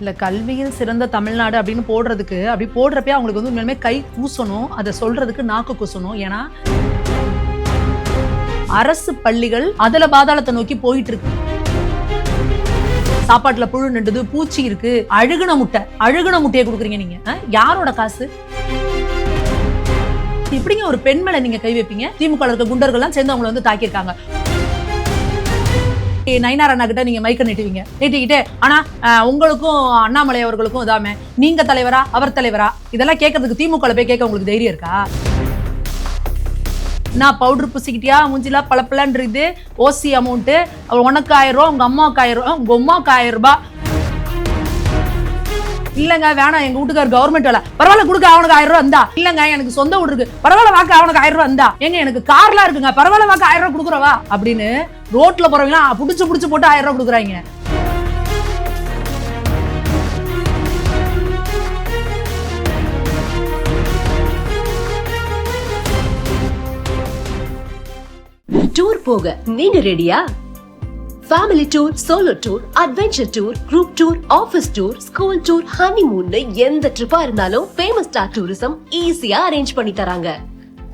இல்ல கல்வியில் சிறந்த தமிழ்நாடு அப்படின்னு போடுறதுக்கு அப்படி போடுறப்பே அவங்களுக்கு வந்து உண்மையுமே கை கூசணும். அதை சொல்றதுக்கு நாக்கு கூசணும். ஏன்னா அரசு பள்ளிகள் அதுல பாதாளத்தை நோக்கி போயிட்டு இருக்கு சாப்பாட்டுல புழு நின்றுது பூச்சி இருக்கு அழுகுன முட்டை அழுகுன முட்டையை கொடுக்குறீங்க நீங்க. யாரோட காசு? இப்படிங்க ஒரு பெண் மேல நீங்க கை வைப்பீங்க. திமுக இருக்க குண்டர்கள்லாம் சேர்ந்து அவங்கள வந்து தாக்கியிருக்காங்க. நயினார் அண்ணா கிட்ட நீங்க மைக்க நீட்டுவீங்க. நீட்டிக்கிட்டு ஆனா உங்களுக்கும் அண்ணாமலை அவர்களுக்கும் இதாமே. நீங்க தலைவரா அவர் தலைவரா? இதெல்லாம் கேட்கறதுக்கு திமுக போய் கேட்க உங்களுக்கு தைரியம் இருக்கா? நான் பவுடர் பூசிக்கிட்டியா? மூஞ்சிலா பளபளன்றது ஓசி அமௌண்ட்டு உனக்கு ஆயிரம் ரூபா உங்க அம்மாவுக்கு ஆயிரம் ரூபா உங்க அம்மாவுக்கு ஆயிரம் ரூபாய் இல்லங்க வேணாம் எங்க வீட்டுக்கார் கவர்மெண்ட் வேலை. பரவாயில்ல கொடுக்க அவனுக்கு ஆயிரம் ரூபா இருந்தா இல்லங்க எனக்கு சொந்த வீடு இருக்கு. பரவாயில்ல வாக்கு அவனுக்கு ஆயிரம் ரூபா இருந்தா எங்க எனக்கு கார்லாம் இருக்குங்க. பரவாயில்ல வாக்கு ஆயிரம் ரூபா கொடுக்குறவா? அப்படின்னு ரோட்ல போறவங்க புடிச்சு புடிச்சு போட்டு ஆயிரம் ரூபா கொடுக்குறாங்க. டூர் போக நீங்க ரெடியா family tour solo tour adventure tour group tour office tour school tour honeymoon எந்த ட்ரிப்பா இருந்தாலும் ஃபேமஸ் ஸ்டார் டூரிசம் ஈஸியா அரேஞ்ச் பண்ணி தராங்க.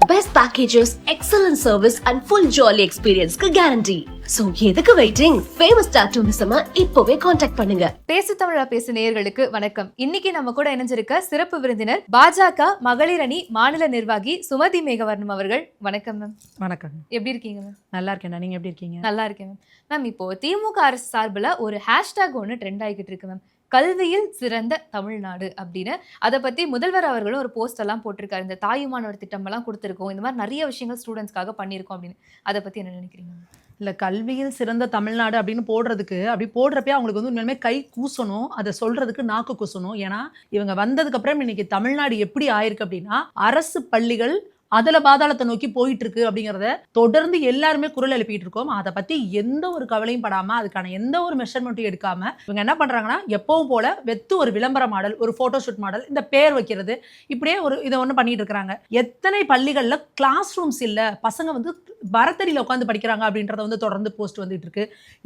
Best packages excellent service and full jolly எக்ஸ்பீரியன்ஸ்க்கு guarantee so எதுக்கு வெயிட்டிங் ஃபேமஸ் டூரிசம் இப்போவே காண்டாக்ட் பண்ணுங்க. பேசு தமிழா பேசு நேயர்களுக்கு வணக்கம். இன்னைக்கு நம்ம கூட இணைஞ்சிருக்க சிறப்பு விருந்தினர் பாஜக மகளிர் அணி மாநில நிர்வாகி சுமதி மேகவர்ணம் அவர்கள். வணக்கம் மேம் வணக்கம். எப்படி இருக்கீங்க மேம் நல்லா இருக்கேன் நீங்க எப்படி இருக்கீங்க? நல்லா இருக்கேன் மேம் மேம் இப்போ திமுக அரசு சார்பில் ஒரு ஹேஷ்டேக் ஒன்று ட்ரெண்ட் ஆகிக்கிட்டு இருக்கு மேம் கல்வியில் சிறந்த தமிழ்நாடு அப்படின்னு. அதை பற்றி முதல்வர் அவர்களும் ஒரு போஸ்ட் எல்லாம் போட்டிருக்காரு. இந்த தாயுமானவர் திட்டமெல்லாம் கொடுத்துருக்கோம். இந்த மாதிரி நிறைய விஷயங்கள் ஸ்டூடெண்ட்ஸ்க்காக பண்ணியிருக்கோம் அப்படின்னு. அதை பற்றி என்ன நினைக்கிறீங்க? இல்லை கல்வியில் சிறந்த தமிழ்நாடு அப்படின்னு போடுறதுக்கு அப்படி போடுறப்பே அவங்களுக்கு வந்து உண்மையுமே கை கூசணும். அதை சொல்கிறதுக்கு நாக்கு கூசணும். ஏன்னா இவங்க வந்ததுக்கப்புறம் இன்னைக்கு தமிழ்நாடு எப்படி ஆயிருக்கு அப்படின்னா அரசு பள்ளிகள் அதில் பாதாளத்தை நோக்கி போயிட்டு இருக்கு அப்படிங்கிறத தொடர்ந்து எல்லாருமே குரல் எழுப்பிட்டு இருக்கோம் அதை பத்தி எந்த ஒரு கவலையும் படாம அதுக்கான எந்த ஒரு மெஷர்மெண்ட்டும் எடுக்காம இவங்க என்ன பண்றாங்கன்னா எப்பவும் போல வெத்து ஒரு விளம்பர மாடல் ஒரு போட்டோஷூட் மாடல் இந்த பேர் வைக்கிறது இப்படியே ஒரு இதை ஒன்று பண்ணிட்டு இருக்கிறாங்க. எத்தனை பள்ளிகளில் கிளாஸ் ரூம்ஸ் இல்லை பசங்க வந்து வரத்தடியில் உட்காந்து படிக்கிறாங்க அப்படின்றத வந்து தொடர்ந்து போஸ்ட் வந்துட்டு இருக்கு.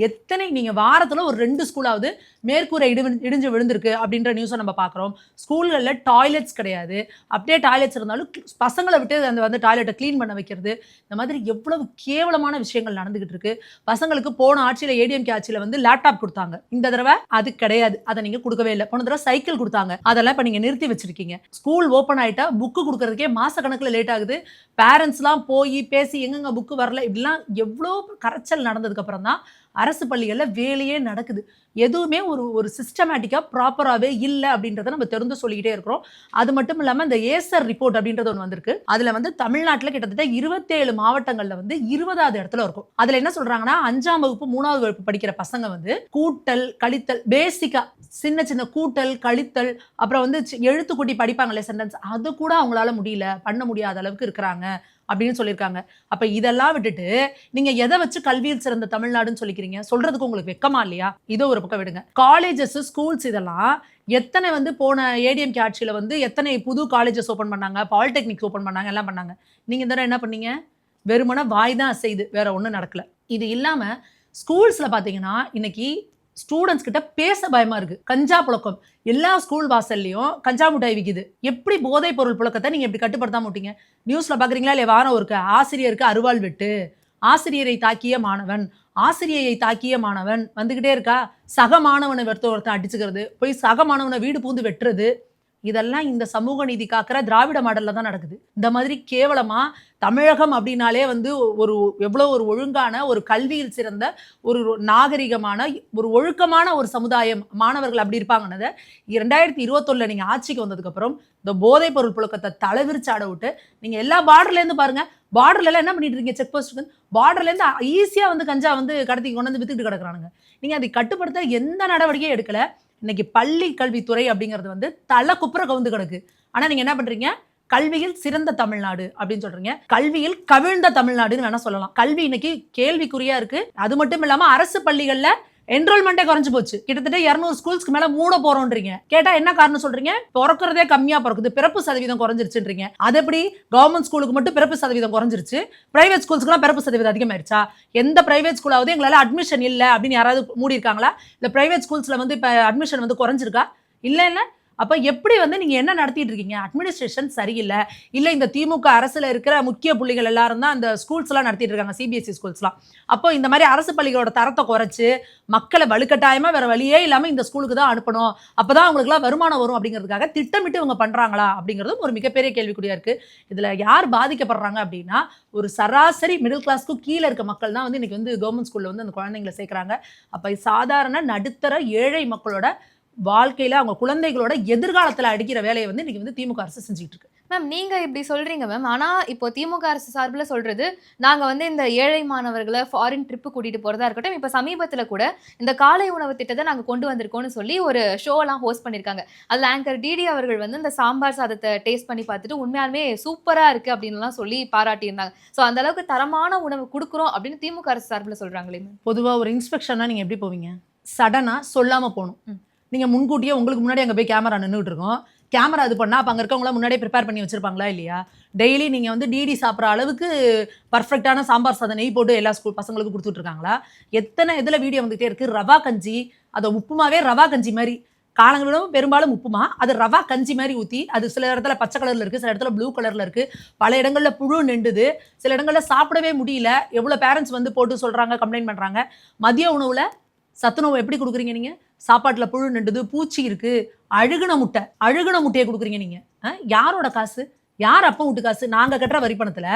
எத்தனை நீங்கள் வாரத்தில் ஒரு ரெண்டு ஸ்கூலாவது மேற்கூரை இடி இடிஞ்சு விழுந்திருக்கு அப்படின்ற நியூஸை நம்ம பார்க்குறோம் ஸ்கூல்களில் டாய்லெட்ஸ் கிடையாது. அப்படியே டாய்லெட்ஸ் இருந்தாலும் பசங்களை விட்டு அந்த வந்து டாய்லெட்டை க்ளீன் பண்ண வைக்கிறது இந்த மாதிரி எவ்வளவு கேவலமான விஷயங்கள் நடந்துகிட்டு இருக்கு. பசங்களுக்கு போன ஆட்சியில் ஏடிஎம்கே ஆட்சியில் வந்து லேப்டாப் கொடுத்தாங்க. இந்த தடவை அது கிடையாது. அதை நீங்கள் கொடுக்கவே இல்லை. போன தடவை சைக்கிள் கொடுத்தாங்க. அதெல்லாம் இப்போ நீங்கள் நிறுத்தி வச்சிருக்கீங்க. ஸ்கூல் ஓப்பன் ஆகிட்டா புக்கு கொடுக்கறதுக்கே மாசக்கணக்கில் லேட் ஆகுது. பேரண்ட்ஸ்லாம் போய் பேசி எங்கெங்க புக்கு வரல இப்படிலாம் எவ்வளோ கரைச்சல் நடந்ததுக்கு அப்புறம் தான் அரசு பள்ளிகளில் வேலையே நடக்குது. எதுவுமே ஒரு ஒரு சிஸ்டமேட்டிக்காக ப்ராப்பராகவே இல்லை அப்படின்றத நம்ம தெரிந்து சொல்லிக்கிட்டே இருக்கிறோம். அது மட்டும் இல்லாமல் இந்த ஏசர் ரிப்போர்ட் அப்படின்றது ஒன்று வந்திருக்கு. அதில் வந்து தமிழ்நாட்டில் கிட்டத்தட்ட இருபத்தேழு மாவட்டங்களில் வந்து இருபதாவது இடத்துல இருக்கும். அதில் என்ன சொல்கிறாங்கன்னா அஞ்சாம் வகுப்பு மூணாவது வகுப்பு படிக்கிற பசங்க வந்து கூட்டல் கழித்தல் பேசிக்காக சின்ன சின்ன கூட்டல் கழித்தல் அப்புறம் வந்து சி- படிப்பாங்களே சென்டென்ஸ் அது கூட அவங்களால முடியல பண்ண முடியாத அளவுக்கு இருக்கிறாங்க. அப்படின்னு சொல்லியிருக்காங்க. அப்போ இதெல்லாம் விட்டுட்டு நீங்கள் எதை வச்சு கல்வியில் சிறந்த தமிழ்நாடுன்னு சொல்லிக்கிறீங்க? சொல்கிறதுக்கு உங்களுக்கு வெக்கமா இல்லையா? இதோ ஒரு பக்கம் விடுங்க. காலேஜஸ் ஸ்கூல்ஸ் இதெல்லாம் எத்தனை வந்து போன ஏடிஎம் கேட்சியில் வந்து எத்தனை புது காலேஜஸ் ஓப்பன் பண்ணாங்க? பாலிடெக்னிக்ஸ் ஓப்பன் பண்ணாங்க எல்லாம் பண்ணாங்க. நீங்கள் இந்த தடவை என்ன பண்ணீங்க? வெறுமனே வாய் தான் செய்து வேற ஒன்றும் நடக்கல. இது இல்லாமல் ஸ்கூல்ஸில் பார்த்தீங்கன்னா இன்னைக்கு ஸ்டூடெண்ட்ஸ் கிட்ட பேச பயமா இருக்கு. கஞ்சா புழக்கம். எல்லா ஸ்கூல் வாசல்லையும் கஞ்சா முட்டாய் விக்குது. எப்படி போதைப் பொருள் புழக்கத்தை நீங்க எப்படி கட்டுப்படுத்தாம விட்டீங்க? நியூஸ்ல பாக்குறீங்களா? இல்லையா வாரம் இருக்கு. ஆசிரியருக்கு அருவாள் வெட்டு. ஆசிரியரை தாக்கிய மாணவன். ஆசிரியையை தாக்கிய மாணவன். வந்துகிட்டே இருக்கா? சக மாணவனை ஒருத்த ஒருத்தன் அடிச்சுக்கிறது. போய் சக மாணவனை வீடு பூந்து வெட்டுறது. இதெல்லாம் இந்த சமூக நீதி காக்கிற திராவிட மாடலில் தான் நடக்குது. இந்த மாதிரி கேவலமாக தமிழகம் அப்படின்னாலே வந்து ஒரு எவ்வளோ ஒரு ஒழுங்கான ஒரு கல்வியில் சிறந்த ஒரு நாகரிகமான ஒரு ஒழுக்கமான ஒரு சமுதாயம் மாணவர்கள் அப்படி இருப்பாங்கன்னதை இரண்டாயிரத்தி இருபத்தொன்னில் நீங்கள் ஆட்சிக்கு வந்ததுக்கப்புறம் இந்த போதைப் பொருள் புழக்கத்தை தலைவிரிச்சாட விட்டு நீங்கள் எல்லா பார்டர்லேருந்து பாருங்க. பார்டர்லலாம் என்ன பண்ணிட்டு இருக்கீங்க? செக் போஸ்ட் பார்டர்லேருந்து ஈஸியாக வந்து கஞ்சா வந்து கடத்தி கொண்டு வந்து வித்துக்கிட்டு கிடக்குறானுங்க. நீங்கள் அதை கட்டுப்படுத்த எந்த நடவடிக்கையும் எடுக்கல. இன்னைக்கு பள்ளி கல்வித்துறை அப்படிங்கிறது வந்து தலை குப்புற கவுந்து கிடக்கு. ஆனால் நீங்கள் என்ன பண்ணுறீங்க கல்வியில் சிறந்த தமிழ்நாடு அப்படின்னு சொல்றீங்க. கல்வியில் கவிழ்ந்த தமிழ்நாடுன்னு வேணா சொல்லலாம். கல்வி இன்னைக்கு கேள்விக்குறியா இருக்கு. அது மட்டும் இல்லாம அரசு பள்ளிகள்ல என்ரோல்மெண்ட்டே குறைஞ்சு போச்சு. கிட்டத்தட்ட இரநூறு ஸ்கூல்ஸ்க்கு மேல மூட போறோம்ன்றீங்க கேட்டா என்ன காரணம் சொல்றீங்க? பிறக்கிறதே கம்மியா பிறக்குது. பிறப்பு சதவீதம் குறைஞ்சிருச்சுன்றீங்க. அது எப்படி? கவர்மெண்ட் ஸ்கூலுக்கு மட்டும் பிறப்பு சதவீதம் குறைஞ்சிருச்சு. பிரைவேட் ஸ்கூல்ஸ்க்குலாம் பிறப்பு சதவீதம் அதிகமாயிருச்சா? எந்த பிரைவேட் ஸ்கூலாவது எங்களால அட்மிஷன் இல்லை அப்படின்னு யாராவது மூடி இருக்காங்களா இல்ல பிரைவேட் ஸ்கூல்ஸ்ல வந்து இப்ப அட்மிஷன் வந்து குறைஞ்சிருக்கா? இல்லை இல்லை. அப்ப எப்படி வந்து நீங்க என்ன நடத்திட்டு இருக்கீங்க? அட்மினிஸ்ட்ரேஷன் சரியில்லை. இல்ல இந்த திமுக அரசுல இருக்கிற முக்கிய புள்ளிகள் எல்லாரும் தான் அந்த ஸ்கூல்ஸ் எல்லாம் நடத்திட்டு இருக்காங்க சிபிஎஸ்சி ஸ்கூல்ஸ்லாம் அப்போ இந்த மாதிரி அரசு பள்ளிகளோட தரத்தை குறைச்சு மக்களை வலுக்கட்டாயமா வேற வழியே இல்லாம இந்த ஸ்கூலுக்கு தான் அனுப்பணும். அப்பதான் அவங்களுக்குலாம் வருமானம் வரும் அப்படிங்கிறதுக்காக திட்டமிட்டு இவங்க பண்றாங்களா அப்படிங்கிறதும் ஒரு மிகப்பெரிய கேள்விக்குறியா இருக்கு. இதுல யார் பாதிக்கப்படுறாங்க அப்படின்னா ஒரு சராசரி மிடில் கிளாஸ்க்கும் கீழே இருக்க மக்கள் தான் வந்து இன்னைக்கு வந்து கவர்மெண்ட் ஸ்கூல்ல வந்து அந்த குழந்தைங்களை சேர்க்குறாங்க. அப்ப சாதாரண நடுத்தர ஏழை மக்களோட வாழ்க்கையில அவங்க குழந்தைகளோட எதிர்காலத்துல அடிக்கிற வேலையை வந்து இன்னைக்கு வந்து திமுக அரசு செஞ்சுட்டு இருக்கு மேம் நீங்க இப்படி சொல்றீங்க மேம் ஆனா இப்போ திமுக அரசு சார்பில் சொல்றது நாங்க வந்து இந்த ஏழை மாணவர்களை ஃபாரின் ட்ரிப்பு கூட்டிட்டு போறதா இருக்கட்டும் இப்போ சமீபத்துல கூட இந்த காலை உணவு திட்டத்தை நாங்க கொண்டு வந்திருக்கோம்னு சொல்லி ஒரு ஷோலாம் ஹோஸ்ட் பண்ணிருக்காங்க. அதுல ஆங்கர் டிடி அவர்கள் வந்து இந்த சாம்பார் சாதத்தை டேஸ்ட் பண்ணி பார்த்துட்டு உண்மையாலுமே சூப்பரா இருக்கு அப்படின்னுலாம் சொல்லி பாராட்டியிருந்தாங்க. ஸோ அந்த அளவுக்கு தரமான உணவு கொடுக்குறோம் அப்படின்னு திமுக அரசு சார்பில் சொல்றாங்களே மேம் பொதுவா ஒரு இன்ஸ்பெக்ஷன்னா நீங்க எப்படி போவீங்க? சடனா சொல்லாம போகணும். நீங்கள் முன்கூட்டியே உங்களுக்கு முன்னாடி அங்கே போய் கேமரா நின்றுட்டு இருக்கோம் கேமரா இது பண்ணால் அப்போ அங்கே இருக்கவங்கள முன்னாடியே ப்ரிப்பேர் பண்ணி வச்சுருப்பாங்களா இல்லையா? டெய்லி நீங்கள் வந்து டிடி சாப்பிட்ற அளவுக்கு பர்ஃபெக்டான சாம்பார் சாதம் நெய் போட்டு எல்லா ஸ்கூல் பசங்களுக்கும் கொடுத்துட்ருக்காங்களா? எத்தனை இதில் வீடியோ வந்துகிட்டே இருக்குது ரவா கஞ்சி அதை உப்புமாவே ரவா கஞ்சி மாதிரி. காலங்களிலும் பெரும்பாலும் உப்புமா. அது ரவா கஞ்சி மாதிரி ஊற்றி அது சில இடத்துல பச்சை கலரில் இருக்குது சில இடத்துல ப்ளூ கலரில் இருக்குது பல இடங்களில் புழு நின்றுது. சில இடங்களில் சாப்பிடவே முடியல. எவ்வளோ பேரண்ட்ஸ் வந்து போட்டு சொல்கிறாங்க கம்ப்ளைண்ட் பண்ணுறாங்க மதிய உணவில் சத்துணவு எப்படி கொடுக்குறீங்க நீங்கள் சாப்பாட்டில் புழு நின்றுது பூச்சி இருக்குது அழுகுன முட்டை அழுகுன முட்டையை கொடுக்குறீங்க நீங்கள் யாரோட காசு? யார் அப்பா வீட்டு காசு? நாங்கள் கட்டுற வரி பணத்தில்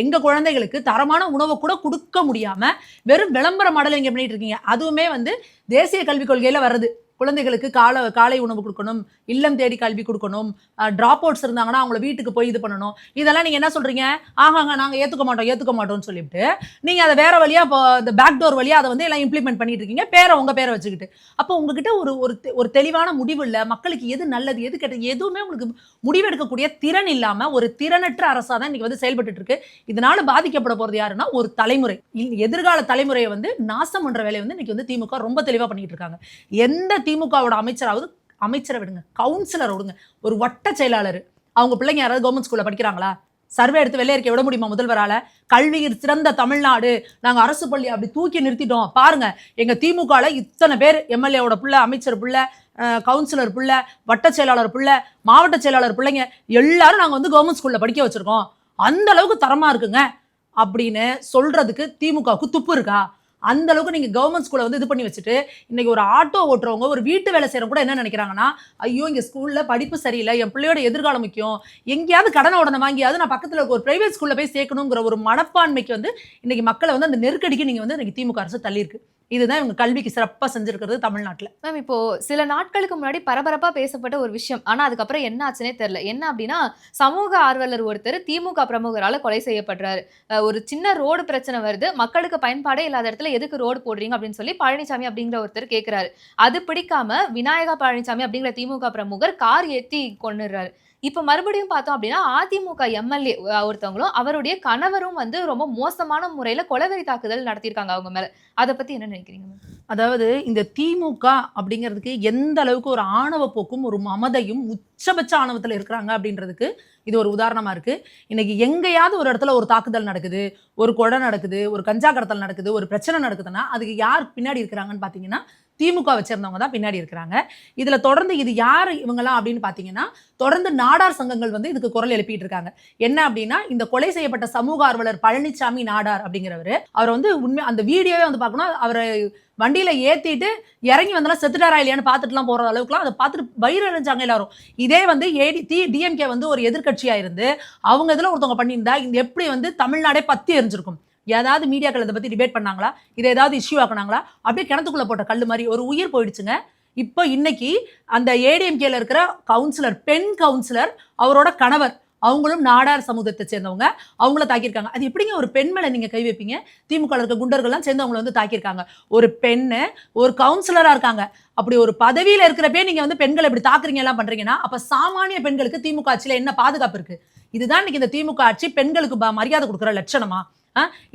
எங்கள் குழந்தைகளுக்கு தரமான உணவை கூட கொடுக்க முடியாமல் வெறும் விளம்பர மாடல் இங்கே பண்ணிகிட்டு இருக்கீங்க. அதுவுமே வந்து தேசிய கல்விக் கொள்கையில் வர்றது. குழந்தைகளுக்கு காலை காலை உணவு கொடுக்கணும் இல்லம் தேடி கல்வி கொடுக்கணும் ட்ராப் அவுட்ஸ் இருந்தாங்கன்னா அவங்கள வீட்டுக்கு போய் இது பண்ணணும். இதெல்லாம் நீங்கள் என்ன சொல்கிறீங்க ஆஹாங்க நாங்கள் ஏற்றுக்க மாட்டோம் ஏற்றுக்க மாட்டோம்னு சொல்லிவிட்டு நீங்கள் அதை வேறு வழியாக இப்போ இந்த பேக் டோர் வழியாக அதை வந்து எல்லாம் இம்ப்ளிமெண்ட் பண்ணிட்டு இருக்கீங்க பேரை உங்கள் பேரை வச்சுக்கிட்டு. அப்போ உங்ககிட்ட ஒரு ஒரு தெ- ஒரு தெளிவான முடிவு இல்லை மக்களுக்கு எது நல்லது எது கெட்டது எதுவுமே உங்களுக்கு முடிவெடுக்கக்கூடிய திறன் இல்லாமல் ஒரு திறனற்ற அரசாக தான் இன்றைக்கி வந்து செயல்பட்டு இருக்கு இதனால பாதிக்கப்பட போகிறது யாருன்னா ஒரு தலைமுறை. எதிர்கால தலைமுறையை வந்து நாசம் பண்ணுற வேலையை வந்து இன்னைக்கு வந்து திமுக ரொம்ப தெளிவாக பண்ணிட்டு இருக்காங்க. எந்த திமுகவோட அமைச்சராவது அமைச்சரை விடுங்க கவுன்சிலர் விடுங்க. ஒரு வட்ட செயலாளர். அவங்க பிள்ளைங்க யாராவது கவர்மெண்ட் ஸ்கூலில் படிக்கிறாங்களா? சர்வே எடுத்து வெளியே விட முடியுமா முதல்வரால்? கல்வியில் சிறந்த தமிழ்நாடு. நாங்கள் அரசு பள்ளி அப்படி தூக்கி நிறுத்திட்டோம். பாருங்கள் எங்கள் திமுகவில் இத்தனை பேர் எம்எல்ஏவோட பிள்ளை அமைச்சர் பிள்ளை கவுன்சிலர் பிள்ளை வட்ட செயலாளர் பிள்ளை மாவட்ட செயலாளர் பிள்ளைங்க எல்லாரும் நாங்கள் வந்து கவர்மெண்ட் ஸ்கூலில் படிக்க வச்சுருக்கோம். அந்த அளவுக்கு தரமாக இருக்குங்க. அப்படின்னு சொல்கிறதுக்கு திமுகவுக்கு துப்பு இருக்கா? அந்த அளவுக்கு நீங்கள் கவர்மெண்ட் ஸ்கூலை வந்து இது பண்ணி வச்சுட்டு இன்னைக்கு ஒரு ஆட்டோ ஓட்டுறவங்க ஒரு வீட்டு வேலை செய்கிறவங்க கூட என்ன நினைக்கிறாங்கன்னா ஐயோ இங்கே ஸ்கூலில் படிப்பு சரியில்லை என் பிள்ளையோட எதிர்காலம் முக்கியம் எங்கேயாவது கடனை உடனே வாங்கியாவது நான் பக்கத்தில் ஒரு பிரைவேட் ஸ்கூலில் போய் சேர்க்கணுங்கிற ஒரு மனப்பான்மைக்கு வந்து இன்னைக்கு மக்களை வந்து அந்த நெருக்கடிக்கு நீங்கள் வந்து இன்னைக்கு திமுக அரசு தள்ளியிருக்கு. இதுதான் இவங்க கல்விக்கு சிறப்பாக செஞ்சிருக்கிறது தமிழ்நாட்டில். மேம் இப்போ சில நாட்களுக்கு முன்னாடி பரபரப்பாக பேசப்பட்ட ஒரு விஷயம். ஆனால் அதுக்கப்புறம் என்ன ஆச்சுனே தெரில என்ன அப்படின்னா சமூக ஆர்வலர் ஒருத்தர் திமுக பிரமுகரால் கொலை செய்யப்படுறாரு. ஒரு சின்ன ரோடு பிரச்சனை வருது. மக்களுக்கு பயன்பாடே இல்லாத இடத்துல எதுக்கு ரோடு போடுறீங்க அப்படின்னு சொல்லி பழனிசாமி அப்படிங்கிற ஒருத்தர் கேட்கிறாரு அது பிடிக்காம விநாயகா பழனிசாமி அப்படிங்கிற திமுக பிரமுகர் கார் ஏத்தி கொண்டுறாரு இப்போ மறுபடியும் பார்த்தோம் அப்படின்னா அதிமுக எம்எல்ஏ ஒருத்தவங்களும் அவருடைய கணவரும் வந்து ரொம்ப மோசமான முறையில் கொலவெறி தாக்குதல் நடத்தியிருக்காங்க அவங்க மேலே. அதை பற்றி என்ன நினைக்கிறீங்க அதாவது இந்த திமுக அப்படிங்கிறதுக்கு எந்த அளவுக்கு ஒரு ஆணவ போக்கும் ஒரு மமதையும் உச்சபட்ச ஆணவத்தில் இருக்கிறாங்க அப்படின்றதுக்கு இது ஒரு உதாரணமா இருக்கு. இன்னைக்கு எங்கேயாவது ஒரு இடத்துல ஒரு தாக்குதல் நடக்குது ஒரு கொடை நடக்குது ஒரு கஞ்சா கடத்தல் நடக்குது ஒரு பிரச்சனை நடக்குதுன்னா அதுக்கு யார் பின்னாடி இருக்கிறாங்கன்னு பார்த்தீங்கன்னா திமுக வச்சிருந்தவங்க தான் பின்னாடி இருக்கிறாங்க. இதில் தொடர்ந்து இது யார் இவங்கலாம் அப்படின்னு பார்த்தீங்கன்னா தொடர்ந்து நாடார் சங்கங்கள் வந்து இதுக்கு குரல் எழுப்பிட்டு இருக்காங்க. என்ன அப்படின்னா இந்த கொலை செய்யப்பட்ட சமூக ஆர்வலர் பழனிசாமி நாடார் அப்படிங்கிறவர் அவர் வந்து உண்மை அந்த வீடியோவே வந்து பார்க்கணும் அவரை வண்டியில் ஏற்றிட்டு இறங்கி வந்தாலும் செத்துட்டாரா இல்லையான்னு பார்த்துட்டுலாம் போகிற அளவுக்குலாம் அதை பார்த்துட்டு வயிறு எறிஞ்சாங்க எல்லாரும். இதே வந்து ஏடி தி டிஎம்கே வந்து ஒரு எதிர்கட்சியாக இருந்து அவங்க இதில் ஒருத்தவங்க பண்ணியிருந்தா இந்த எப்படி வந்து தமிழ்நாடே பத்தி எரிஞ்சிருக்கும்? ஏதாவது மீடியாக்கள் இதை பற்றி டிபேட் பண்ணாங்களா? இதை ஏதாவது இஷ்யூ ஆக்குனாங்களா? அப்படியே கிணத்துக்குள்ளே போட்ட கல் மாதிரி ஒரு உயிர் போயிடுச்சுங்க. இப்போ இன்னைக்கு அந்த ஏடிஎம்கேல இருக்கிற கவுன்சிலர் பெண் கவுன்சிலர் அவரோட கணவர் அவங்களும் நாடார் சமூகத்தை சேர்ந்தவங்க. அவங்கள தாக்கியிருக்காங்க. அது எப்படிங்க ஒரு பெண் மேலே நீங்கள் கை வைப்பீங்க? திமுக இருக்க குண்டர்கள்லாம் சேர்ந்து அவங்கள வந்து தாக்கியிருக்காங்க. ஒரு பெண்ணு ஒரு கவுன்சிலராக இருக்காங்க. அப்படி ஒரு பதவியில் இருக்கிறப்பே நீங்கள் வந்து பெண்களை இப்படி தாக்குறீங்க எல்லாம் பண்ணுறீங்கன்னா அப்போ சாமானிய பெண்களுக்கு திமுக ஆட்சியில் என்ன பாதுகாப்பு இருக்குது இதுதான் இன்னைக்கு இந்த திமுக ஆட்சி பெண்களுக்கு மரியாதை கொடுக்குற லட்சணமா?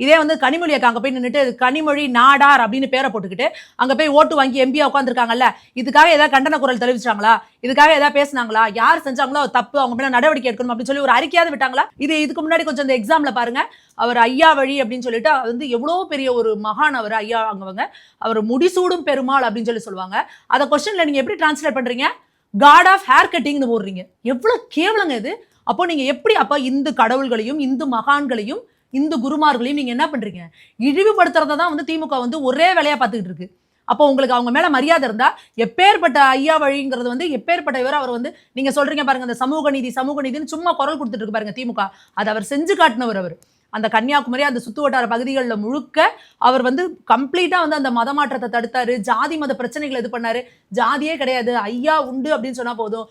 இதே வந்து கனிமொழி அக்கா போய் நின்றுட்டு கனிமொழி நாடார் அப்படின்னு பேரை போட்டுக்கிட்டு அங்கே போய் ஓட்டு வாங்கி எம்பியா உட்காந்துருக்காங்கல்ல இதுக்காக ஏதாவது கண்டன குரல் தெரிவிச்சாங்களா? இதுக்காக ஏதாவது பேசுனாங்களா? யார் செஞ்சாங்களோ தப்பு அவங்க மேலே நடவடிக்கை எடுக்கணும் அப்படின்னு சொல்லி ஒரு அறிக்கையாவது விட்டாங்களா? இது இதுக்கு முன்னாடி கொஞ்சம் இந்த எக்ஸாமில் பாருங்க. அவர் ஐயா வழி அப்படின்னு சொல்லிட்டு அது வந்து எவ்வளோ பெரிய ஒரு மகான் அவர் ஐயா அங்கவங்க. அவர் முடிசூடும் பெருமாள் அப்படின்னு சொல்லி சொல்லுவாங்க. அதை கொஸ்டினில் நீங்கள் எப்படி டிரான்ஸ்லேட் பண்ணுறீங்க காட் ஆஃப் ஹேர் கட்டிங்னு போடுறீங்க. எவ்வளோ கேவலங்க இது. அப்போ நீங்கள் எப்படி அப்போ இந்து கடவுள்களையும் இந்து மகான்களையும் இந்து குருமார்களையும் நீங்கள் என்ன பண்ணுறீங்க இழிவுபடுத்துறத தான் வந்து திமுக வந்து ஒரே வேலையாக பார்த்துக்கிட்டு இருக்கு. அப்போ உங்களுக்கு அவங்க மேலே மரியாதை இருந்தால் எப்பேற்பட்ட ஐயா வழிங்கிறது வந்து எப்பேற்பட்ட இவர் அவர் வந்து நீங்கள் சொல்கிறீங்க பாருங்க இந்த சமூக நீதி சமூக நீதினு சும்மா குரல் கொடுத்துட்டு இருக்கு பாருங்க திமுக. அதை அவர் செஞ்சு காட்டினவர் அவர். அந்த கன்னியாகுமரி அந்த சுத்து வட்டார பகுதிகளில் முழுக்க அவர் வந்து கம்ப்ளீட்டாக வந்து அந்த மத மாற்றத்தை தடுத்தாரு. ஜாதி மத பிரச்சனைகளை இது பண்ணாரு. ஜாதியே கிடையாது. ஐயா உண்டு அப்படின்னு சொன்னால் போதும்.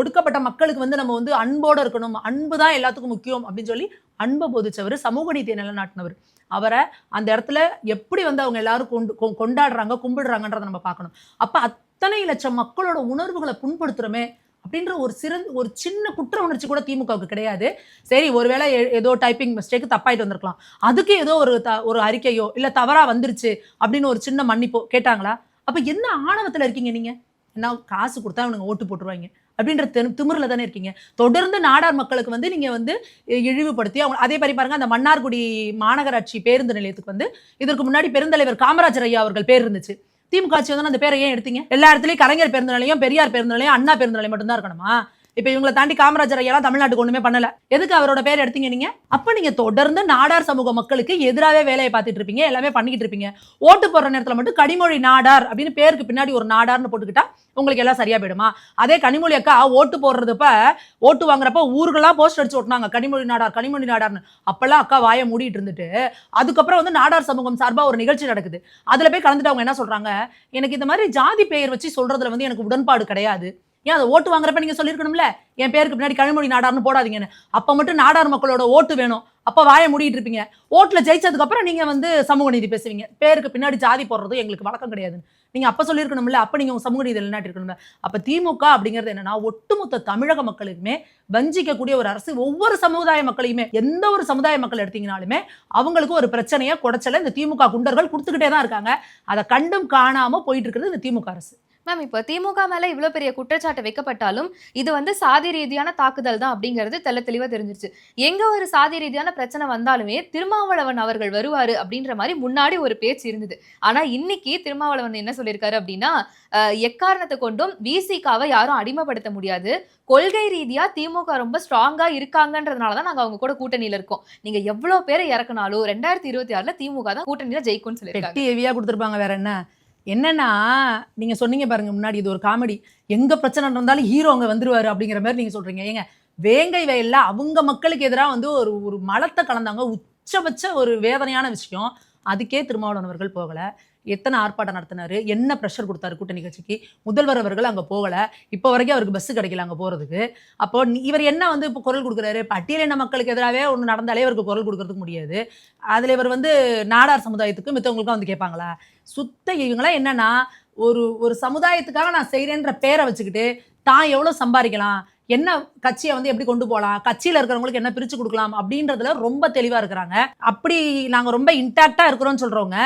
ஒடுக்கப்பட்ட மக்களுக்கு வந்து நம்ம வந்து அன்போடு இருக்கணும். அன்பு தான் எல்லாத்துக்கும் முக்கியம் அப்படின்னு சொல்லி அன்பை போதிச்சவர் சமூக நீதியை நிலநாட்டினவர். அவரை அந்த இடத்துல எப்படி வந்து அவங்க எல்லாரும் கொண்டு கொண்டாடுறாங்க கும்பிடுறாங்கன்றதை நம்ம பார்க்கணும். அப்போ அத்தனை லட்சம் மக்களோட உணர்வுகளை புண்படுத்துறோமே அப்படின்ற ஒரு சிறந்த ஒரு சின்ன குற்ற உணர்ச்சி கூட திமுகவுக்கு கிடையாது. சரி ஒருவேளை ஏதோ டைப்பிங் மிஸ்டேக் தப்பாயிட்டு வந்திருக்கலாம். அதுக்கு ஏதோ ஒரு த ஒரு அறிக்கையோ இல்லை தவறாக வந்துருச்சு அப்படின்னு ஒரு சின்ன மன்னிப்போ கேட்டாங்களா? அப்போ என்ன ஆணவத்தில் இருக்கீங்க நீங்கள் என்ன காசு கொடுத்தா அவனுங்க ஓட்டு போட்டுருவாங்க? அப்படின்ற திரு திமிரில் தானே இருக்கீங்க. தொடர்ந்து நாடார் மக்களுக்கு வந்து நீங்கள் வந்து இழிவுபடுத்தி அவங்க அதே மாதிரி பாருங்கள் அந்த மன்னார்குடி மாநகராட்சி பேருந்து நிலையத்துக்கு வந்து இதற்கு முன்னாடி பெருந்தலைவர் காமராஜர் ஐயா அவர்கள் பேர் இருந்துச்சு. திமுக ஆட்சி வந்து அந்த பேரை ஏன் எடுத்தீங்க? எல்லா இடத்துலயும் கலைஞர் பேருந்து நிலையம் பெரியார் பேருந்து நிலையம் அண்ணா பேருந்து நிலையம் மட்டும்தான் இருக்கணுமா? இப்ப இவங்களை தாண்டி காமராஜர் ஐயாலாம் தமிழ்நாட்டுக்கு ஒண்ணுமே பண்ணல. எதுக்கு அவரோட பேர் எடுத்தீங்க நீங்க? அப்ப நீங்க தொடர்ந்து நாடார் சமூக மக்களுக்கு எதிராகவே வேலையை பார்த்துட்டு இருப்பீங்க எல்லாமே பண்ணிக்கிட்டு இருப்பீங்க. ஓட்டு போடுற நேரத்துல மட்டும் கனிமொழி நாடார் அப்படின்னு பேருக்கு பின்னாடி ஒரு நாடார்னு போட்டுக்கிட்டா உங்களுக்கு எல்லாம் சரியா போயிடுமா? அதே கனிமொழி அக்கா ஓட்டு போடுறதுப்ப ஓட்டு வாங்குறப்ப ஊருக்கெல்லாம் போஸ்ட் அடிச்சு ஓட்டுனாங்க. கனிமொழி நாடார் கனிமொழி நாடார்னு. அப்பெல்லாம் அக்கா வாயை மூடிட்டு இருந்துட்டு அதுக்கப்புறம் வந்து நாடார் சமூகம் சார்பா ஒரு நிகழ்ச்சி நடக்குது. அதுல போய் கலந்துட்டு அவங்க என்ன சொல்றாங்க? எனக்கு இந்த மாதிரி ஜாதி பெயர் வச்சு சொல்றதுல வந்து எனக்கு உடன்பாடு கிடையாது. ஏன் அதை ஓட்டு வாங்குறப்ப நீங்கள் சொல்லியிருக்கணும்ல? என் பேருக்கு பின்னாடி கனிமொழி நாடார்னு போடாதீங்கன்னு. அப்போ மட்டும் நாடார் மக்களோட ஓட்டு வேணும். அப்போ வாயை மூடிட்டு இருப்பீங்க. ஓட்டில் ஜெயிச்சதுக்கப்புறம் நீங்கள் வந்து சமூக நீதி பேசுவீங்க. பேருக்கு பின்னாடி ஜாதி போடுறது எங்களுக்கு வழக்கம் கிடையாது நீங்கள் அப்போ சொல்லியிருக்கணும்ல அப்போ நீங்கள் உங்கள் சமூக நீதி நிலைநாட்டிருக்கணும்ல அப்போ திமுக அப்படிங்கிறது என்னன்னா ஒட்டுமொத்த தமிழக மக்களுக்குமே வஞ்சிக்கக்கூடிய ஒரு அரசு. ஒவ்வொரு சமுதாய மக்களையுமே எந்த ஒரு சமுதாய மக்கள் எடுத்தீங்கனாலுமே அவங்களுக்கு ஒரு பிரச்சனையை குடைச்சலை இந்த திமுக குண்டர்கள் கொடுத்துக்கிட்டே தான் இருக்காங்க. அதை கண்டும் காணாமல் போயிட்டு இருக்கிறது இந்த திமுக அரசு. மேம் இப்போ திமுக மேலே இவ்வளோ பெரிய குற்றச்சாட்டு வைக்கப்பட்டாலும் இது வந்து சாதி ரீதியான தாக்குதல் தான் அப்படிங்கிறது தெல்ல தெளிவாக தெரிஞ்சிருச்சு. எங்கே ஒரு சாதி ரீதியான பிரச்சனை வந்தாலுமே திருமாவளவன் அவர்கள் வருவார் அப்படின்ற மாதிரி முன்னாடி ஒரு பேச்சு இருந்தது. ஆனால் இன்னைக்கு திருமாவளவன் என்ன சொல்லியிருக்காரு அப்படின்னா எக்காரணத்தை கொண்டும் விசிகாவை யாரும் அடிமைப்படுத்த முடியாது. கொள்கை ரீதியாக திமுக ரொம்ப ஸ்ட்ராங்காக இருக்காங்கன்றதுனால தான் நாங்கள் அவங்க கூட கூட்டணியில் இருக்கோம். நீங்கள் எவ்வளோ பேரை இறக்குனாலும் ரெண்டாயிரத்தி இருபத்தி ஆறுல திமுக தான் கூட்டணியில் ஜெயிக்கும்னு சொல்லியிருக்காங்க. கொடுத்துருப்பாங்க வேற என்ன? என்னன்னா நீங்க சொன்னீங்க பாருங்க முன்னாடி இது ஒரு காமெடி எங்க பிரச்சனை நடந்தாலும் ஹீரோ அங்க வந்துருவாரு அப்படிங்கிற மாதிரி நீங்க சொல்றீங்க. ஏங்க வேங்கை வயல்ல அவங்க மக்களுக்கு எதிராக வந்து ஒரு ஒரு மலத்தை கலந்தாங்க. உச்சபட்ச ஒரு வேதனையான விஷயம். அதுக்கே திருமாவளவன் அவர்கள் போகல. எத்தனை ஆர்ப்பாட்டம் நடத்தினாரு? என்ன ப்ரெஷர் கொடுத்தாரு கூட்டணி கட்சிக்கு? முதல்வர் அவர்கள் அங்கே போகலை. இப்போ வரைக்கும் அவருக்கு பஸ் கிடைக்கல அங்கே போகிறதுக்கு அப்போ இவர் என்ன வந்து இப்போ குரல் கொடுக்குறாரு? பட்டியலின மக்களுக்கு எதிராகவே ஒன்று நடந்தாலே இவருக்கு குரல் கொடுக்கறதுக்கு முடியாது. அதில் இவர் வந்து நாடார் சமுதாயத்துக்கு மித்தவங்களுக்கும் வந்து கேட்பாங்களா? சுத்த இவங்களாம் என்னன்னா ஒரு ஒரு சமுதாயத்துக்காக நான் செய்கிறேன்ற பேரை வச்சுக்கிட்டு தான் எவ்வளோ சம்பாதிக்கலாம்? என்ன கட்சியை வந்து எப்படி கொண்டு போகலாம் கட்சியில் இருக்கிறவங்களுக்கு என்ன பிரித்து கொடுக்கலாம்? அப்படின்றதுல ரொம்ப தெளிவாக இருக்கிறாங்க. அப்படி நாங்கள் ரொம்ப இன்டாக்டாக இருக்கிறோம்னு சொல்கிறவங்க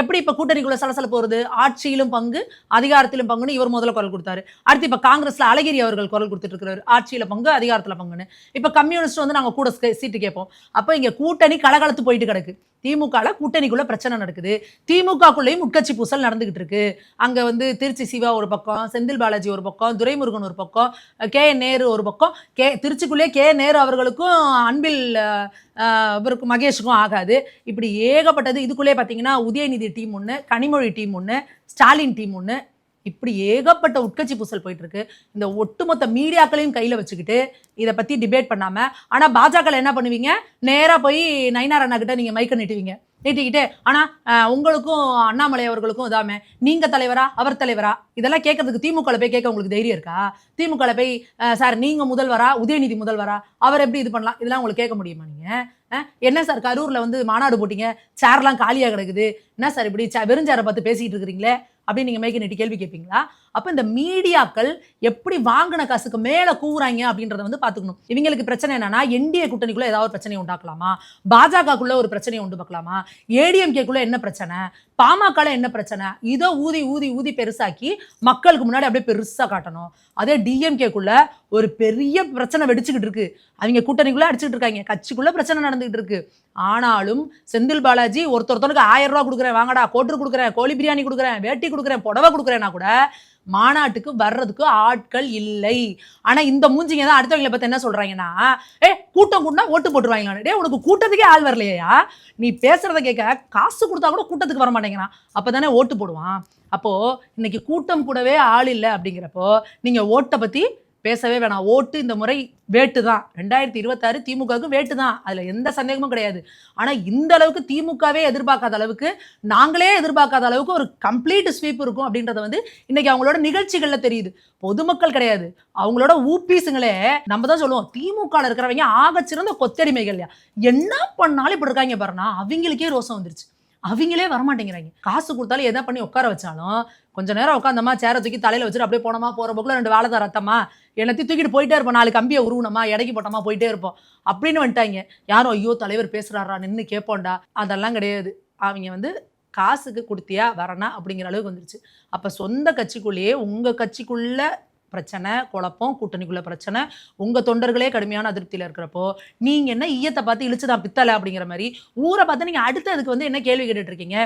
எப்படி இப்போ கூட்டணிக்குள்ள சலசலப்பு வருது? ஆட்சியிலும் பங்கு அதிகாரத்திலும் பங்குன்னு இவர் முதல்ல குரல் கொடுத்தாரு. அடுத்து இப்போ காங்கிரஸில் அழகிரி அவர்கள் குரல் கொடுத்துட்டு இருக்கிறாரு ஆட்சியில் பங்கு அதிகாரத்தில் பங்குன்னு. இப்போ கம்யூனிஸ்ட் வந்து நாங்கள் கூட சீட்டு கேட்போம். அப்போ இங்கே கூட்டணி கலகலத்து போயிட்டு கிடக்கு. திமுகவில் கூட்டணிக்குள்ளே பிரச்சனை நடக்குது. திமுகக்குள்ளேயும் உட்கட்சி பூசல் நடந்துகிட்டு இருக்கு. அங்கே வந்து திருச்சி சிவா ஒரு பக்கம் செந்தில் பாலாஜி ஒரு பக்கம் துரைமுருகன் ஒரு பக்கம் கே நேரு ஒரு பக்கம். K திருச்சிக்குள்ளே K. நேரு அவர்களுக்கும் அன்பில் அஹ், இவருக்கு மகேஷுக்கும் ஆகாது. இப்படி ஏகப்பட்டது. இதுக்குள்ளே பார்த்தீங்கன்னா உதயநிதி டீம் ஒன்று கனிமொழி டீம் ஒன்று ஸ்டாலின் டீம் ஒன்று இப்படி ஏகப்பட்ட உட்கட்சி பூசல் போயிட்டுருக்கு. இந்த ஒட்டுமொத்த மீடியாக்களையும் கையில் வச்சுக்கிட்டு இதை பற்றி டிபேட் பண்ணாமல் ஆனால் பாஜக என்ன பண்ணுவீங்க? நேராக போய் நயினார் அண்ணா கிட்ட நீங்கள் மைக்க நிட்டுவீங்க. நீட்டிக்கிட்டு ஆனா உங்களுக்கும் அண்ணாமலை அவர்களுக்கும் இதாமே நீங்க தலைவரா அவர் தலைவரா? இதெல்லாம் கேட்கறதுக்கு திமுகவில் போய் கேட்க உங்களுக்கு தைரியம் இருக்கா? திமுகவில் போய் சார் நீங்க முதல்வரா உதயநிதி முதல்வரா அவர் எப்படி இது பண்ணலாம்? இதெல்லாம் உங்களுக்கு கேட்க முடியுமா நீங்க? என்ன சார் கரூர்ல வந்து மாநாடு போட்டீங்க சேர்லாம் காலியா கிடக்குது என்ன சார் இப்படி வெறுஞ்சாரை பார்த்து பேசிட்டு இருக்கிறீங்களே? அப்படின்னு நீங்க மேகினிட்டு கேள்வி கேட்பீங்களா? அப்போ இந்த மீடியாக்கள் எப்படி வாங்கின காசுக்கு மேலே கூவுறாங்க அப்படின்றத வந்து பார்த்துக்கணும் இவங்களுக்கு பிரச்சனை என்னன்னா என்டிஏ கூட்டணிக்குள்ளே ஏதாவது ஒரு பிரச்சனையை உண்டாக்கலாமா? பாஜகக்குள்ள ஒரு பிரச்சனையை உண்டு பார்க்கலாமா? ஏடிஎம்கேக்குள்ளே என்ன பிரச்சனை? பாமகல என்ன பிரச்சனை? இதை ஊதி ஊதி ஊதி பெருசாக்கி மக்களுக்கு முன்னாடி அப்படியே பெருசாக காட்டணும். அதே டிஎம்கேக்குள்ள ஒரு பெரிய பிரச்சனை வெடிச்சுக்கிட்டு இருக்கு. அவங்க கூட்டணிக்குள்ள அடிச்சுக்கிட்டு இருக்காங்க. கட்சிக்குள்ள பிரச்சனை நடந்துகிட்டு இருக்கு. ஆனாலும் செந்தில் பாலாஜி ஒருத்தருத்தனுக்கு ஆயிரம் ரூபா கொடுக்குறேன் வாங்கடா கோட்டு கொடுக்குறேன் கோழி பிரியாணி கொடுக்குறேன் வேட்டி கொடுக்குறேன் புடவை கொடுக்குறேன்னா கூட மாநாட்டுக்கு வர்றதுக்கு ஆட்கள் இல்லை. ஆனால் இந்த மூஞ்சிங்க தான் அடுத்தவங்களை பற்றி என்ன சொல்கிறாங்கன்னா ஏ கூட்டம் கூட்டினா ஓட்டு போட்டுருவாங்க டே உனக்கு கூட்டத்துக்கே ஆள் வரலையா? நீ பேசுகிறத கேட்க காசு கொடுத்தா கூட கூட்டத்துக்கு வர மாட்டேங்கிறான். அப்போ தானே ஓட்டு போடுவான். அப்போது இன்னைக்கு கூட்டம் கூடவே ஆள் இல்லை. அப்படிங்கிறப்போ நீங்கள் ஓட்டை பற்றி பேசவே வேணாம். ஓட்டு இந்த முறை வேட்டு தான் ரெண்டாயிரத்தி இருபத்தாறு திமுகவுக்கு வேட்டு தான் அதில் எந்த சந்தேகமும் கிடையாது. ஆனால் இந்த அளவுக்கு திமுகவே எதிர்பார்க்காத அளவுக்கு நாங்களே எதிர்பார்க்காத அளவுக்கு ஒரு கம்ப்ளீட் ஸ்வீப் இருக்கும் அப்படின்றத வந்து இன்னைக்கு அவங்களோட நிகழ்ச்சிகளில் தெரியுது. பொதுமக்கள் கிடையாது. அவங்களோட ஊப்பீஸுங்களே நம்ம தான் சொல்லுவோம் திமுக இருக்கிறவங்க ஆகச்சிறந்த கொத்தடிமைகள் என்ன பண்ணாலும் இப்படி இருக்காங்க பாருன்னா அவங்களுக்கே ரோசம் வந்துருச்சு. அவங்களே வரமாட்டேங்கிறாங்க. காசு கொடுத்தாலும் எதை பண்ணி உட்கார வச்சாலும் கொஞ்ச நேரம் உட்காந்தமா சேரை தூக்கி தலையில் வச்சுட்டு அப்படியே போனோமா போகிற போக்கில் ரெண்டு வேலை தான் ரத்தமா எல்லாத்தையும் தூக்கிட்டு போயிட்டே இருப்போம் நாலு கம்பியை உருவணுமா இடைக்கு போட்டோமா போயிட்டே இருப்போம். அப்படின்னு வந்துட்டாங்க. யாரும் ஐயோ தலைவர் பேசுகிறாரா நின்று கேட்போண்டா அதெல்லாம் கிடையாது. அவங்க வந்து காசுக்கு கொடுத்தியா வரனா அப்படிங்கிற அளவுக்கு வந்துருச்சு. அப்போ சொந்த கட்சிக்குள்ளேயே உங்கள் கட்சிக்குள்ளே பிரச்சனை குழப்பம் கூட்டணிக்குள்ள பிரச்சனை உங்கள் தொண்டர்களே கடுமையான அதிருப்தியில் இருக்கிறப்போ நீங்கள் என்ன ஈயத்தை பார்த்து இழிச்சுதான் பித்தலை அப்படிங்கிற மாதிரி ஊரை பார்த்து நீங்கள் அடுத்து அதுக்கு வந்து என்ன கேள்வி கேட்டுட்ருக்கீங்க?